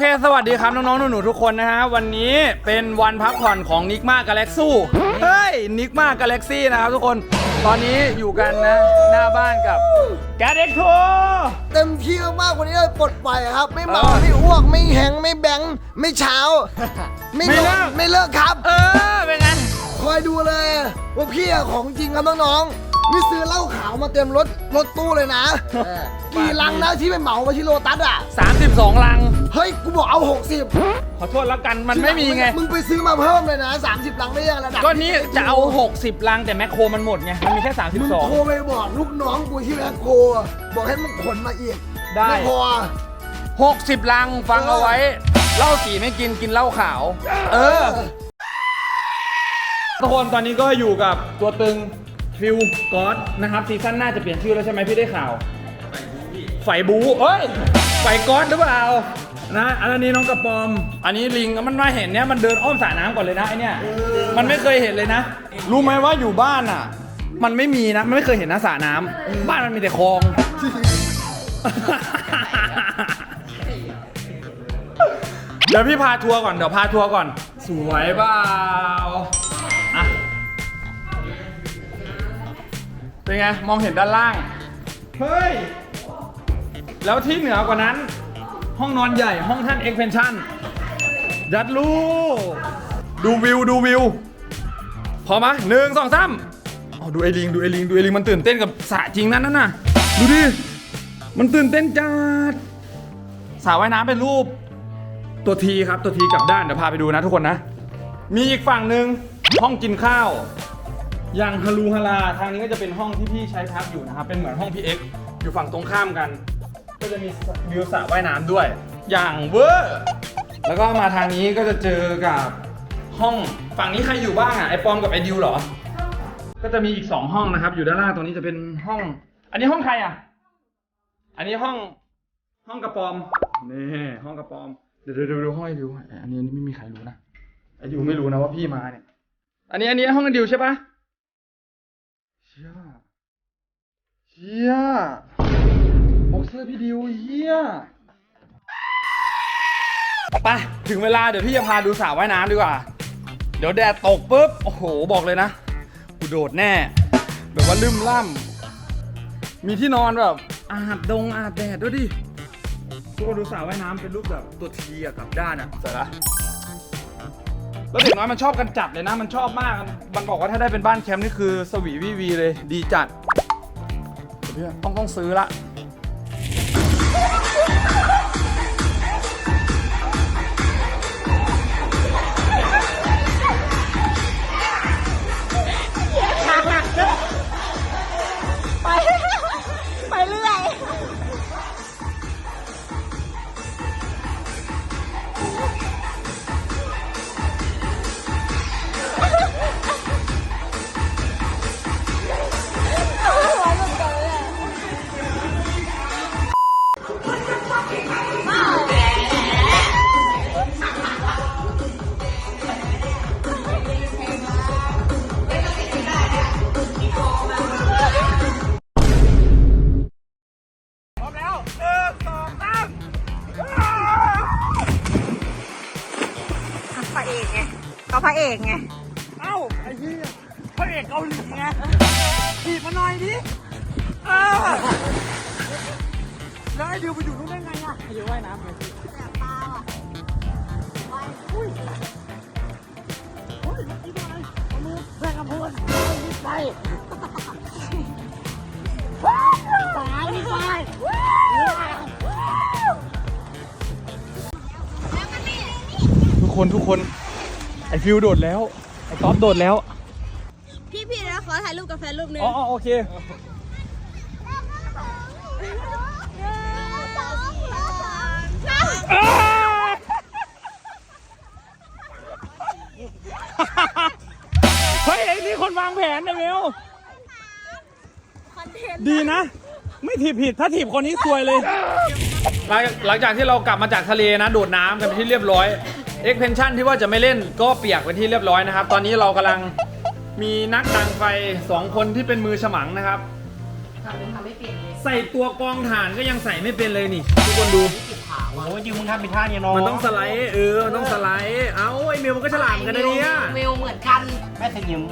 เค สวัสดีครับ น้องๆ หนูๆ ทุกคนนะฮะ วันนี้เป็นวันพักผ่อนของนิกมากาแล็กซูเฮ้ย นิกมากาแล็กซี่นะครับทุกคน ตอนนี้อยู่กันนะ หน้าบ้านกับแกเด็กทัวเต็มที่มากๆวันนี้เลยปลดปล่อยครับ ไม่เมาเออไม่อ้วกไม่แหงไม่แบงค์ไม่เช้า ไม่ไม่นเลิอนกไม่เลิกครับ เออ เป็นไง คอยดูเลยว่าพี่อะของจริงครับน้องๆนี่ซื้อเหล้าขาวมาเต็มรถรถตู้เลยนะ กี่ลังนะที่ไปเหมามาที่โลตัสอะ32ลัง เฮ้ย กูบอกเอา 60 ขอโทษแล้วกันมันไม่มีไง มึงไปซื้อมาเพิ่มเลยนะ 30 ลังได้ยังระดับก็นี้จะเอา 60 ลังแต่แมคโครมันหมดไง มันมีแค่ มึงโทร32 ไปบอกลูกน้องกูที่แมคโครบอกให้มึงขนมาอีกได้ไม่พอ 60 ลังฟังเอาไว้เหล้าสีไม่กินกินเหล้าขาว เออ ทุกคนตอนนี้ก็อยู่กับตัวตึงฟิลกอสนะครับซีซั่นหน้าจะเปลี่ยนชื่อแล้วใช่ไหมพี่ได้ข่าว ไฟบูเอ้ยไฟก๊อตหรือเปล่า นะอันนี้น้องกระปอม อันนี้ลิงมันมาเห็นเนี่ยมันเดินอ้อมสระน้ำก่อนเลยนะไอเนี่ยมันไม่เคยเห็นเลยนะ รู้ไหมว่าอยู่บ้านอะ มันไม่มีนะมันไม่เคยเห็นนะสระน้ำบ้านมันมีแต่คลอง เดี๋ยวพี่พาทัวร์ก่อนเดี๋ยวพาทัวร์ก่อน สวยเปล่าอะเป็นไง มองเห็นด้านล่าง เฮ้ย แล้วที่เหนือกว่านั้น ห้องนอนใหญ่ ห้องท่าน expansion ยัดลูกดูวิว ดูวิว พอมะหนึ่งสองสามอ๋อดูไอลิง ดูไอลิง ดูไอลิง มันตื่นเต้นกับสระจริงนั้นนั่นน่ะ ดูดิ มันตื่นเต้นจัดสระว่ายน้ำเป็นรูป ตัวทีครับ ตัวทีกลับด้าน เดี๋ยวพาไปดูนะทุกคนนะ มีอีกฝั่งหนึ่งห้องกินข้าว อย่างฮารูฮาราทางนี้ก็จะเป็นห้องที่พี่ใช้พักอยู่นะครับ เป็นเหมือนห้องพี่เอ็กอยู่ฝั่งตรงข้ามกัน ก็จะมีวิวสระว่ายน้ำด้วย อย่างเวอร์แล้วก็มาทางนี้ก็จะเจอกับห้องฝั่งนี้ใครอยู่บ้างอะไอปอมกับไอดิวเหรอ ก็จะมีอีกสองห้องนะครับ อยู่ด้านล่างตรงนี้จะเป็นห้อง อันนี้ห้องใครอะ อันนี้ห้องห้องกระปอมนี่ห้องกระปอมเดี๋ยวเดี๋ยวเดี๋ยวดูห้องไอดิวอันนี้อันนี้ไม่มีใครรู้นะไอดิวไม่รู้นะว่าพี่มาเนี่ย อันนี้อันนี้ห้องไอดิวใช่ปะเชี่ยเชี่ย บ็อกเซอร์พี่ดิวเฮียไปถึงเวลาเดี๋ยวพี่จะพาดูสระว่ายน้ำดีกว่า เดี๋ยวแดดตกปุ๊บ โอ้โห บอกเลยนะ กูโดดแน่ แบบว่าลืมล่ำ มีที่นอนแบบอาบดงอาบแดดด้วยดิทุกคนดูสระว่ายน้ำเป็นรูปแบบตัวทีอะกลับด้านอะสวยละแล้วเด็กน้อยมันชอบกันจัดเลยนะ มันชอบมาก มันบอกว่าถ้าได้เป็นบ้านแคมป์นี่คือสวีวีวีเลย ดีจัดเดี๋ยวต้องต้องซื้อละ อยู่นู้นไอะอ้ดิวว่ายน้ำไปสิแสบตาว่ะอุ้ยเฮ้ยนี่อะไรเอามือแบ่งกับเพื่อนไปตายไปทุกคนทุกคนไอฟิวโดดแล้ว ไอต๊อบโดดแล้ว พี่พี่นะขอถ่ายรูปกับแฟนรูปหนึงอ๋อโอเค เฮ้ยไอ้นี่คนวางแผนนะเมลคอนเทนต์ดีนะ ไม่ถีบผิดถ้าถีบคนนี้ซวยเลย หลังหลังจากที่เรากลับมาจากทะเลนะโดดน้ำกันเป็นที่เรียบร้อยเอ็กเพนชั่นที่ว่าจะไม่เล่นก็เปียกเป็นที่เรียบร้อยนะครับ ตอนนี้เรากำลังมีนักดังไฟสองคนที่เป็นมือฉมังนะครับ ใส่ตัวกองถ่านก็ยังใส่ไม่เป็นเลยนี่ ทุกคนดูโอ้ยยูมึงทำเป็นท่าเนี่ยน้องมันต้องสไลด์เออ มันต้องสไลด์เอ้าไอเมลมันก็ฉลาดเหมือนกันนะเนี่ยมิวเหมือนกันแม่สนิม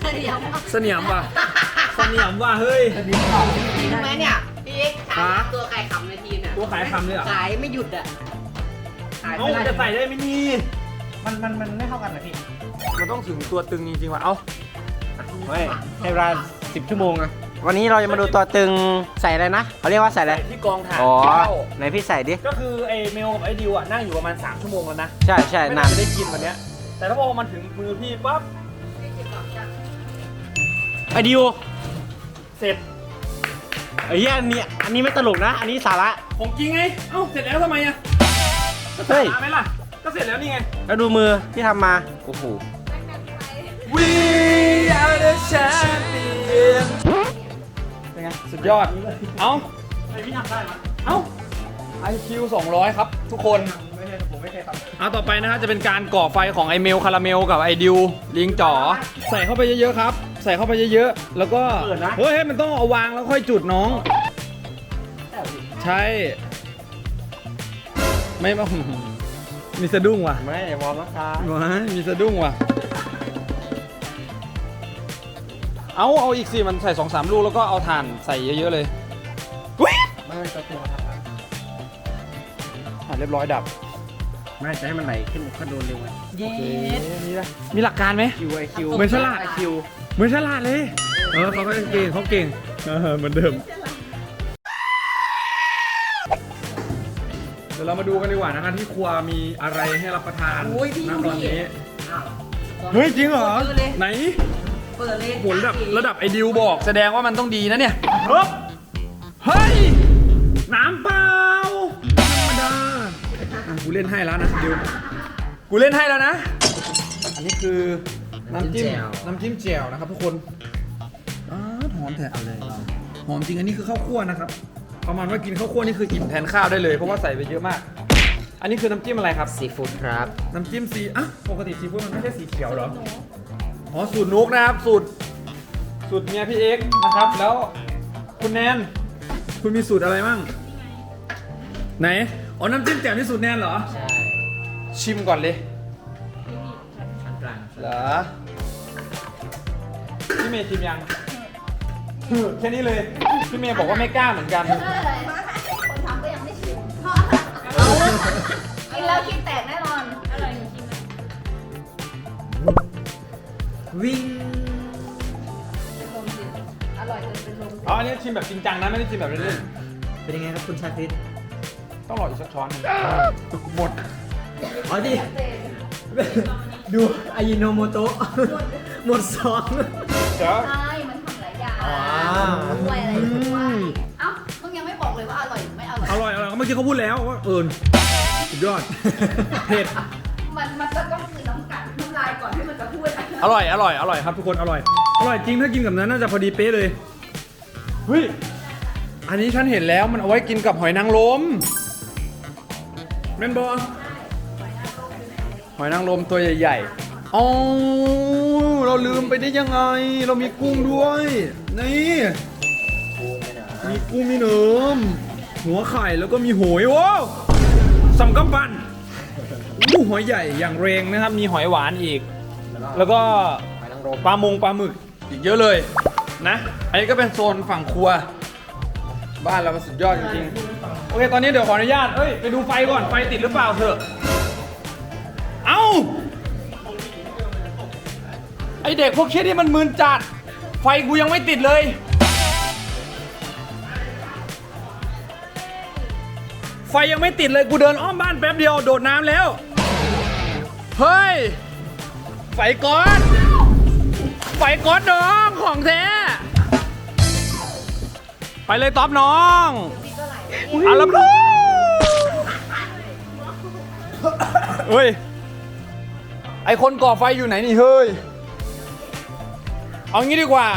เดี๋ยวเสนียมว่ะเสนียมว่ะเฮ้ยรู้ไหมเนี่ยพี่เอ็กซ์ขายฮะตัวไก่ขำในทีมเนี่ยตัวขายคำเลยเหรอ ขายไม่หยุดอะขายเอ้าไม่มันได้จะใส่ได้ไหมนี่ มันมันมันไม่เข้ากันนะพี่มันต้องถึงตัวตึงจริงๆว่ะ เอ้า ไม่ให้เวลาสิบชั่วโมงอะ วันนี้เราจะมาดูตัวตึงใส่อะไรนะเขาเรียกว่าใส่อะไรใส่ที่กองถ่ายอ๋อเข้าไหนพี่ใส่ดิ ก็คือไอเมลกับไอดิวอะนั่งอยู่ประมาณ 3 ชั่วโมงแล้วนะใช่ใช่ไม่นาน่านจะได้กินวันเนี้ย แต่ถ้าพอมันถึงมือพี่ปั๊บไอดิวเสร็จไอ้เหี้ยอันนี้อันนี้ไม่ตลกนะ อันนี้สาระของจริงไง เอ้าเสร็จแล้วทำไมอะก็เฮ้ยสาระไหมล่ะ ก็เสร็จแล้วนี่ไง แล้วดูมือที่ทำมา โอ้โห We are the champion เป็นไงสุดยอด เอ้าเอ้า IQ 200 ครับ ทุกคน ไม่ใช่ผมไม่ใช่ครับเอาต่อไปนะฮะจะเป็นการก่อไฟของไอเมลคาราเมลกับไอดิวลิงจ๋อใส่เข้าไปเยอะๆครับ ใส่เข้าไปเยอะๆ แล้วก็เปิดนะเฮ้ยเฮ้ยมันต้องเอาวางแล้วค่อยจุดน้อง ใช่ ไม่มามีสะดุ้งว่ะ ไม่วอร์มนะคะว้ายมีสะดุ้งว่ะ เอาเอาอีกสิมันใส่สองสามลูกแล้วก็เอาถ่านใส่เยอะๆเลยวิ๊บไม่ไม่ตัวตึงครับอะเรียบร้อยดับไม่จะให้มันไหลขึ้นก็โดนเร็วไงเย้มีอะไรมีหลักการไหม คิวไอคิวเหมือนฉลาด คิวเหมือนฉลาดเลย เออเขาก็เก่งเขาเก่งเออเหมือนเดิม เดี๋ยวเรามาดูกันดีกว่านะคะที่ครัวมีอะไรให้รับประทานโอ้ยพี่ณดูตอนดินี้ เฮ้ยจริงเหรอเปิดเลยไหน เปิดเลยโหระดับระดับไอดิวบอก แสดงว่ามันต้องดีนะเนี่ยเฮ้ยเฮ้ยน้ำเปล่าธรรมดาอะกูเล่นให้แล้วนะดิวกูเล่นให้แล้วนะ อันนี้คือน้ำจิ้มน้ำจิ้มแจ่วนะครับทุกคนอ้าวหอมแท้หอมจริงอันนี้คือข้าวคั่วนะครับประมาณว่ากินข้าวคั่วนี่คืออิ่มแทนข้าวได้เลยเพราะว่าใส่ไปเยอะมาก อันนี้คือน้ำจิ้มอะไรครับ ซีฟู้ดครับ น้ำจิ้มซีอะปกติซีฟู้ดมันไม่ใช่สีเขียวเหรอ อ๋อสูตรนุกนะครับ สูตร สูตรเมียพี่เอ็กซ์นะครับ แล้วคุณแนน คุณมีสูตรอะไรมั่ง ไหน อ๋อ น้ำจิ้มแจ่วนี่สูตรแนนเหรอ ใช่ชิมก่อนเลยชั้นกลางเหรอพี่เมย์ชิมยังฮึแค่นี้เลย พี่เมย์บอกว่าไม่กล้าเหมือนกัน คนทำก็ยังไม่ชิมกินแล้วคิดแตกแน่นอน วิ่งเป็นลมสิอร่อยจนเป็นลมอ๋ออันนี้ชิมแบบจริงจังนะไม่ได้ชิมแบบเล่นเป็นยังไงครับคุณชาคริตๆต้องรออีกสักช้อนหนึงหมดอ๋อดิดูอายิโนโมโตะหมดซอง เดี๋ยว ใช่มันทำหลายอย่างอ๋อด้วยอะไรด้วย เอ้ามึงยังไม่บอกเลยว่าอร่อยหรือไม่อร่อย อร่อยอร่อยเมื่อกี้เขาพูดแล้วว่าเอิญสุดยอด เผ็ด อร่อย อร่อย อร่อยครับทุกคน อร่อย อร่อยจริง ถ้ากินกับนั้นน่าจะพอดีเป๊ะเลย เฮ้ย อันนี้ฉันเห็นแล้วมันเอาไว้กินกับหอยนางรมเมนบอหอยนางรมตัวใหญ่ๆอ๋อเราลืมไปได้ยังไง เรามีกุ้งด้วย นี่มีกุ้งมีเนื้อหัวไข่แล้วก็มีหอยว้าวสำกำปั้นหอยใหญ่อย่างแรงนะครับ มีหอยหวานอีก แล้วก็ไปนั่งรมปลามงปลาหมึกอีกเยอะเลยนะ อันนี้ก็เป็นโซนฝั่งครัว บ้านเรามันสุดยอดจริงๆ โอเค ตอนนี้เดี๋ยวขออนุญาตเอ้ย ไปดูไฟก่อน ไฟติดหรือเปล่าเถอะ เอ้า ไอเด็กพวกเชี่ยนี่มันมืนจัด ไฟกูยังไม่ติดเลย ไฟยังไม่ติดเลย กูเดินอ้อมบ้านแป๊บเดียวโดดน้ำแล้ว เฮ้ย ไฟก๊อตไฟก๊อตน้องของแท้ ไปเลยต๊อบน้องอาละพลูเฮ้ย ไอคนก่อไฟอยู่ไหนนี่เฮ้ย เอางี้ดีกว่า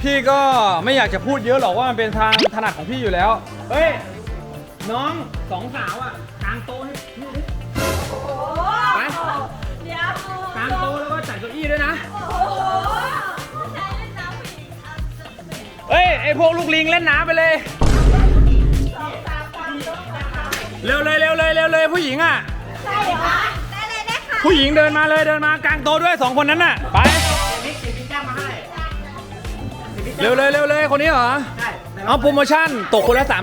พี่ก็ไม่อยากจะพูดเยอะหรอกว่ามันเป็นทางถนัดของพี่อยู่แล้ว เฮ้ย น้องสองสาวอะกางโต๊ะให้ ดเก้าอี้ด้วยนะโอ้โหผู้ชายเล่นน้ำผู้หญิงอาจจะเป็นเฮ้ย ไอพวกลูกลิงเล่นน้ำไปเลยสองสามคนเร็วเลยเร็วเลยเร็วเลยผู้หญิงอะใช่เหรอได้เลยได้ค่ะ ผู้หญิงเดินมาเลยเดินมากลางโต๊ะด้วยสองคนนั้นน่ะ ไป เร็วเลยเร็วเลยคนนี้เหรอใช่เอาโปรโมชั่นตกคนละ 350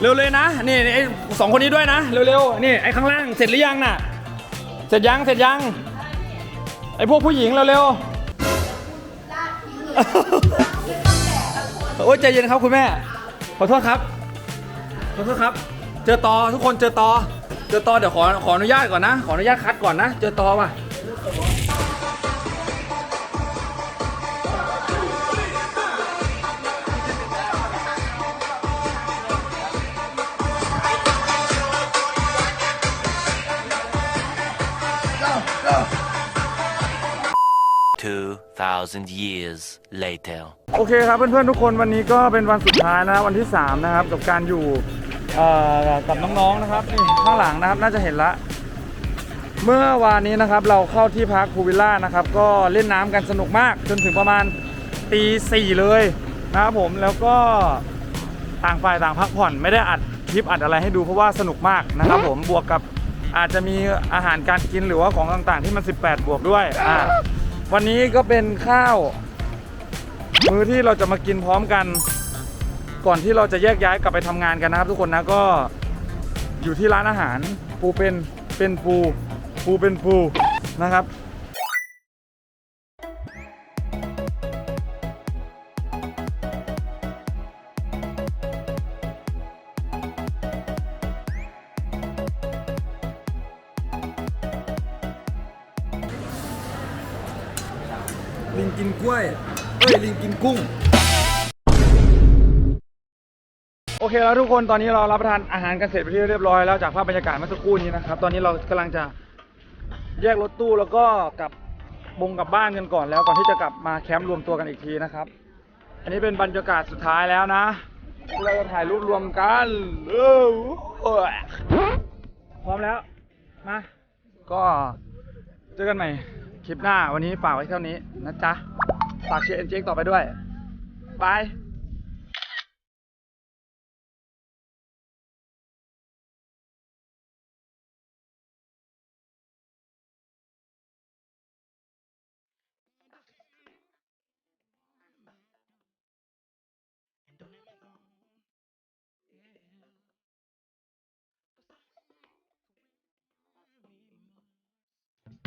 เร็วเลยนะ นี่ไอ้สองคนนี้ด้วยนะ เร็วๆ นี่ไอ้ข้างล่างเสร็จหรือยังน่ะ เสร็จยังเสร็จยัง ไอ้พวกผู้หญิงเร็วๆ โอ้ยใจเย็นครับคุณแม่ ขอโทษครับ ขอโทษครับ เจอตอทุกคนเจอตอ เจอตอเดี๋ยวขอขออนุญาตก่อนนะ ขออนุญาตคัดก่อนนะ เจอตอว่ะ 2,000 years later. โอเคครับเพื่อนๆทุกคนวันนี้ก็เป็นวันสุดท้ายนะครับวันที่ 3 นะครับ กับการอยู่เอ่อกับน้องๆนะครับนี่ข้างหลังนะครับน่าจะเห็นละ เมื่อวานนี้นะครับเราเข้าที่พักพูวิลล่านะครับ ก็เล่นน้ำกันสนุกมากจนถึงประมาณตีสี่เลยนะครับผมแล้วก็ต่างฝ่ายต่างพักผ่อนไม่ได้อัดคลิปอัดอะไรให้ดูเพราะว่าสนุกมากนะครับผมบวกกับ อาจจะมีอาหารการกินหรือว่าของต่างๆ ที่มัน 18 บวกด้วยอ่าวันนี้ก็เป็นข้าว มื้อที่เราจะมากินพร้อมกัน ก่อนที่เราจะแยกย้ายกลับไปทำงานกันนะครับ ทุกคนนะก็อยู่ที่ร้านอาหารปูเป็นเป็นปูปูเป็นปูนะครับ กินกล้วยเอ้ยลิงกินกุ้ง โอเคแล้วทุกคนตอนนี้เรารับประทานอาหารกันเสร็จไปที่เรียบร้อยแล้วจากภาพบรรยากาศเมื่อสักครู่นี้นะครับ ตอนนี้เรากำลังจะแยกรถตู้แล้วก็กลับบงกลับบ้านกันก่อนแล้วก่อนที่จะกลับมาแคมป์รวมตัวกันอีกทีนะครับ อันนี้เป็นบรรยากาศสุดท้ายแล้วนะเราจะถ่ายรูปรวมกันเออพร้อมแล้วมาก็เจอกันใหม่ คลิปหน้าวันนี้ฝากไว้เท่านี้นะจ๊ะ ฝากเชียร์เอ็นเจต่อไปด้วย บาย